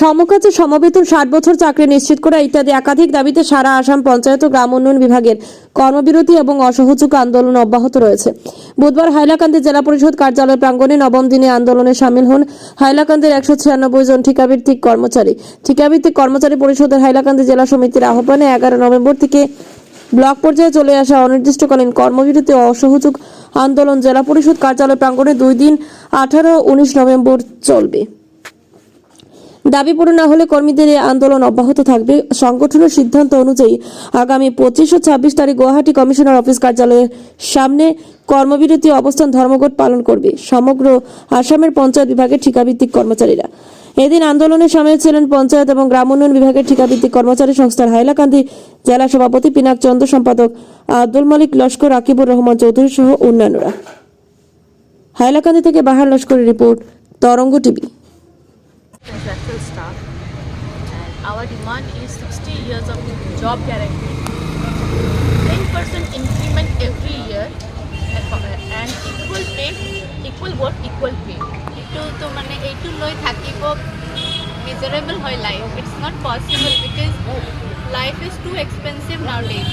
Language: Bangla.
সমকাজে সমবেতন ষাট বছর চাকরি নিশ্চিত করা ইত্যাদি একাধিক দাবিতে সারা আসাম পঞ্চায়েত ও গ্রাম উন্নয়ন বিভাগের কর্মবিরতি এবং অসহযোগ আন্দোলন অব্যাহত রয়েছে। বুধবার হাইলাকান্দি জেলা পরিষদ কার্যালয় প্রাঙ্গণে নবম দিনে আন্দোলনে সামিল হন হাইলাকান্দির একশো ছিয়ানব্বই জন ঠিকাভিত্তিক কর্মচারী। ঠিকাভিত্তিক কর্মচারী পরিষদের হাইলাকান্দি জেলা সমিতির আহ্বানে এগারো নভেম্বর থেকে ব্লক পর্যায়ে চলে আসা অনির্দিষ্টকালীন কর্মবিরতি ও অসহযোগ আন্দোলন জেলা পরিষদ কার্যালয় প্রাঙ্গণে দুই দিন আঠারো উনিশ নভেম্বর চলবে। দাবি পূরণ না হলে কর্মীদের এই আন্দোলন অব্যাহত থাকবে। সংগঠনের সিদ্ধান্ত অনুযায়ী আগামী পঁচিশ ও ছাব্বিশ তারিখ গুয়াহাটি কমিশনার অফিস কার্যালয়ের সামনে কর্মবিরতি অবস্থান ধর্মঘট পালন করবে সমগ্র আসামের পঞ্চায়েত বিভাগের ঠিকাভিত্তিক কর্মচারীরা। এদিন আন্দোলনে সামিল ছিলেন পঞ্চায়েত এবং গ্রাম উন্নয়ন বিভাগের ঠিকাভিত্তিক কর্মচারী সংস্থার হাইলাকান্দি জেলা সভাপতি পিনাক চন্দ্র সম্পাদক আব্দুল মালিক, লস্কর আকিবুর রহমান চৌধুরী সহ অন্যান্যরা। হাইলাকান্দি থেকে Bahar লস্করের report, Tarang TV. Contractual staff and our demand is 60 years of job guarantee 10% increment every year and equal pay equal work equal pay এইটো তো মানে এইটো লৈ থাকিব মিজাৰেবল হয় it's not possible because life is too expensive nowadays